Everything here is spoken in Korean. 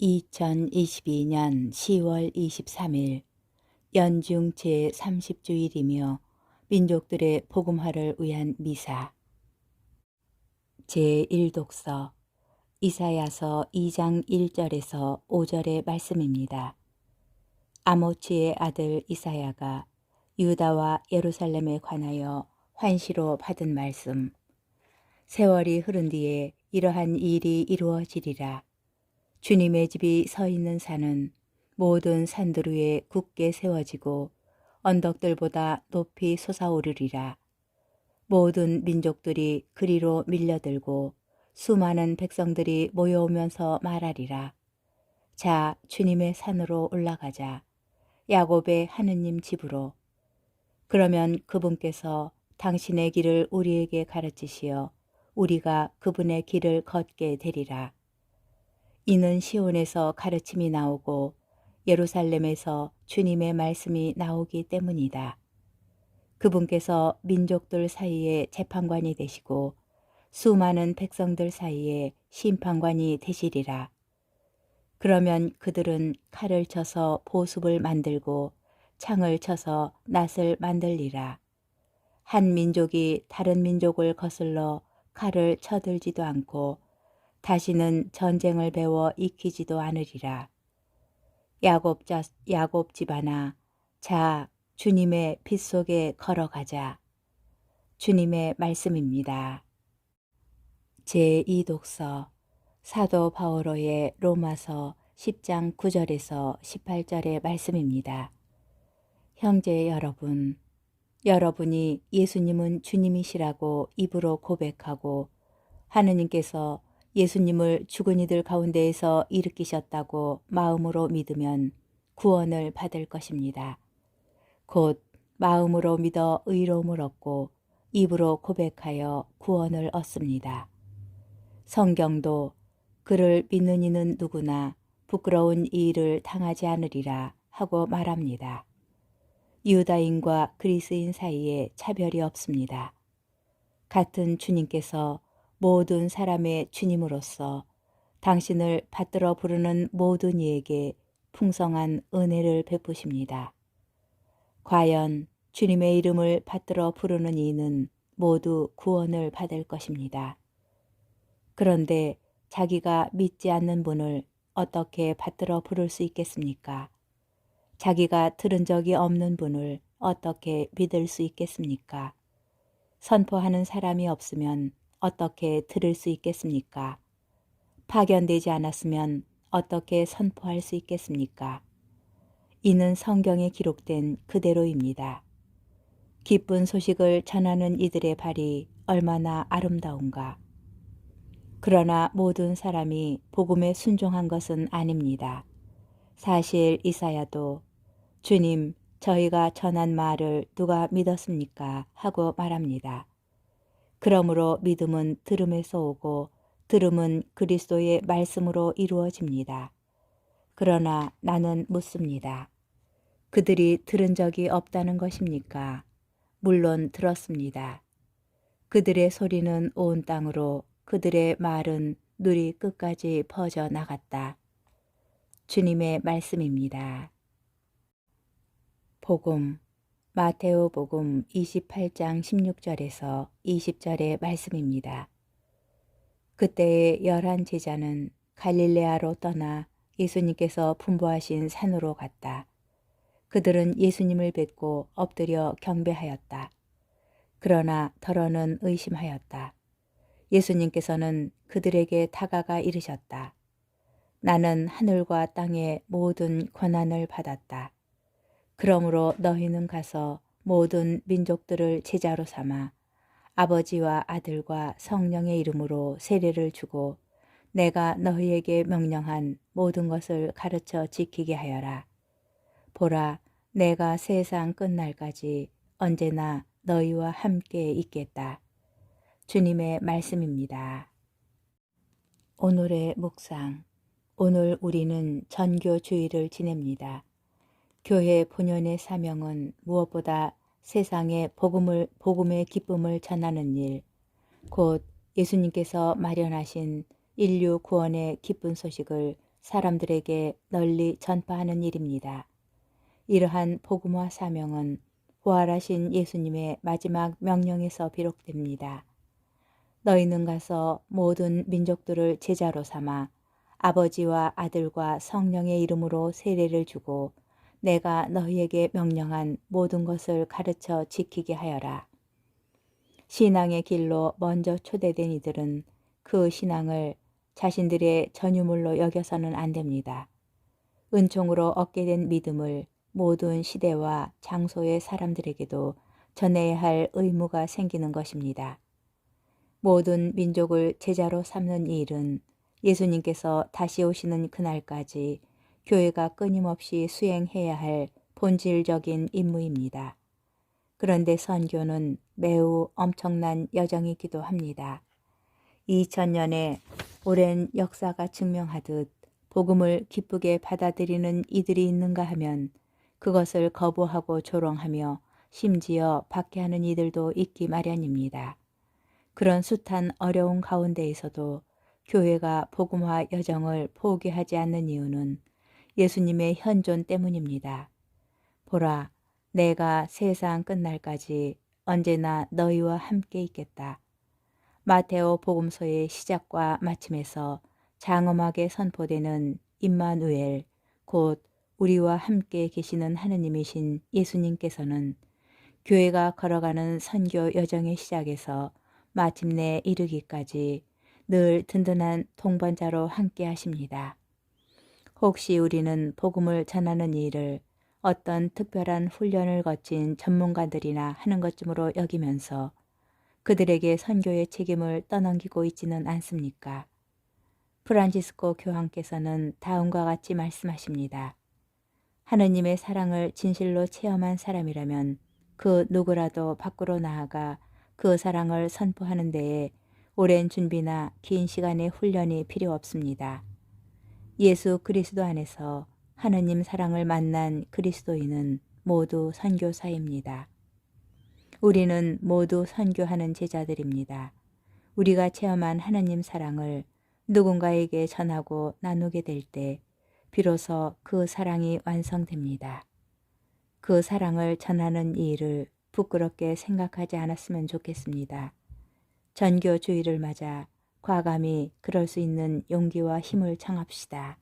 2022년 10월 23일 연중 제30주일이며 민족들의 복음화를 위한 미사 제1독서 이사야서 2장 1절에서 5절의 말씀입니다. 아모치의 아들 이사야가 유다와 예루살렘에 관하여 환시로 받은 말씀 세월이 흐른 뒤에 이러한 일이 이루어지리라. 주님의 집이 서 있는 산은 모든 산들 위에 굳게 세워지고 언덕들보다 높이 솟아오르리라. 모든 민족들이 그리로 밀려들고 수많은 백성들이 모여오면서 말하리라. 자, 주님의 산으로 올라가자. 야곱의 하느님 집으로. 그러면 그분께서 당신의 길을 우리에게 가르치시어 우리가 그분의 길을 걷게 되리라. 이는 시온에서 가르침이 나오고 예루살렘에서 주님의 말씀이 나오기 때문이다. 그분께서 민족들 사이에 재판관이 되시고 수많은 백성들 사이에 심판관이 되시리라. 그러면 그들은 칼을 쳐서 보습을 만들고 창을 쳐서 낫을 만들리라. 한 민족이 다른 민족을 거슬러 칼을 쳐들지도 않고 다시는 전쟁을 배워 익히지도 않으리라. 야곱 자 야곱 집안아 자 주님의 빛 속에 걸어가자. 주님의 말씀입니다. 제2독서 사도 바오로의 로마서 10장 9절에서 18절의 말씀입니다. 형제 여러분, 여러분이 예수님은 주님이시라고 입으로 고백하고 하느님께서 예수님을 죽은 이들 가운데에서 일으키셨다고 마음으로 믿으면 구원을 받을 것입니다. 곧 마음으로 믿어 의로움을 얻고 입으로 고백하여 구원을 얻습니다. 성경도 그를 믿는 이는 누구나 부끄러운 일을 당하지 않으리라 하고 말합니다. 유다인과 그리스인 사이에 차별이 없습니다. 같은 주님께서 모든 사람의 주님으로서 당신을 받들어 부르는 모든 이에게 풍성한 은혜를 베푸십니다. 과연 주님의 이름을 받들어 부르는 이는 모두 구원을 받을 것입니다. 그런데 자기가 믿지 않는 분을 어떻게 받들어 부를 수 있겠습니까? 자기가 들은 적이 없는 분을 어떻게 믿을 수 있겠습니까? 선포하는 사람이 없으면 어떻게 들을 수 있겠습니까? 파견되지 않았으면 어떻게 선포할 수 있겠습니까? 이는 성경에 기록된 그대로입니다. 기쁜 소식을 전하는 이들의 발이 얼마나 아름다운가. 그러나 모든 사람이 복음에 순종한 것은 아닙니다. 사실 이사야도 주님, 저희가 전한 말을 누가 믿었습니까? 하고 말합니다. 그러므로 믿음은 들음에서 오고 들음은 그리스도의 말씀으로 이루어집니다. 그러나 나는 묻습니다. 그들이 들은 적이 없다는 것입니까? 물론 들었습니다. 그들의 소리는 온 땅으로 그들의 말은 누리 끝까지 퍼져 나갔다. 주님의 말씀입니다. 복음 마테오 복음 28장 16절에서 20절의 말씀입니다. 그때의 열한 제자는 갈릴레아로 떠나 예수님께서 분부하신 산으로 갔다. 그들은 예수님을 뵙고 엎드려 경배하였다. 그러나 더러는 의심하였다. 예수님께서는 그들에게 다가가 이르셨다. 나는 하늘과 땅의 모든 권한을 받았다. 그러므로 너희는 가서 모든 민족들을 제자로 삼아 아버지와 아들과 성령의 이름으로 세례를 주고 내가 너희에게 명령한 모든 것을 가르쳐 지키게 하여라. 보라, 내가 세상 끝날까지 언제나 너희와 함께 있겠다. 주님의 말씀입니다. 오늘의 묵상. 오늘 우리는 전교 주일을 지냅니다. 교회 본연의 사명은 무엇보다 세상에 복음을, 복음의 기쁨을 전하는 일, 곧 예수님께서 마련하신 인류 구원의 기쁜 소식을 사람들에게 널리 전파하는 일입니다. 이러한 복음화 사명은 부활하신 예수님의 마지막 명령에서 비록됩니다. 너희는 가서 모든 민족들을 제자로 삼아 아버지와 아들과 성령의 이름으로 세례를 주고 내가 너희에게 명령한 모든 것을 가르쳐 지키게 하여라. 신앙의 길로 먼저 초대된 이들은 그 신앙을 자신들의 전유물로 여겨서는 안 됩니다. 은총으로 얻게 된 믿음을 모든 시대와 장소의 사람들에게도 전해야 할 의무가 생기는 것입니다. 모든 민족을 제자로 삼는 이 일은 예수님께서 다시 오시는 그날까지 교회가 끊임없이 수행해야 할 본질적인 임무입니다. 그런데 선교는 매우 엄청난 여정이기도 합니다. 2000년의 오랜 역사가 증명하듯 복음을 기쁘게 받아들이는 이들이 있는가 하면 그것을 거부하고 조롱하며 심지어 박해하는 이들도 있기 마련입니다. 그런 숱한 어려운 가운데에서도 교회가 복음화 여정을 포기하지 않는 이유는 예수님의 현존 때문입니다. 보라, 내가 세상 끝날까지 언제나 너희와 함께 있겠다. 마테오 복음서의 시작과 마침에서 장엄하게 선포되는 임마누엘, 곧 우리와 함께 계시는 하느님이신 예수님께서는 교회가 걸어가는 선교 여정의 시작에서 마침내 이르기까지 늘 든든한 동반자로 함께 하십니다. 혹시 우리는 복음을 전하는 일을 어떤 특별한 훈련을 거친 전문가들이나 하는 것쯤으로 여기면서 그들에게 선교의 책임을 떠넘기고 있지는 않습니까? 프란치스코 교황께서는 다음과 같이 말씀하십니다. 하느님의 사랑을 진실로 체험한 사람이라면 그 누구라도 밖으로 나아가 그 사랑을 선포하는 데에 오랜 준비나 긴 시간의 훈련이 필요 없습니다. 예수 그리스도 안에서 하느님 사랑을 만난 그리스도인은 모두 선교사입니다. 우리는 모두 선교하는 제자들입니다. 우리가 체험한 하느님 사랑을 누군가에게 전하고 나누게 될 때 비로소 그 사랑이 완성됩니다. 그 사랑을 전하는 이 일을 부끄럽게 생각하지 않았으면 좋겠습니다. 전교주의를 맞아 과감히 그럴 수 있는 용기와 힘을 청합시다.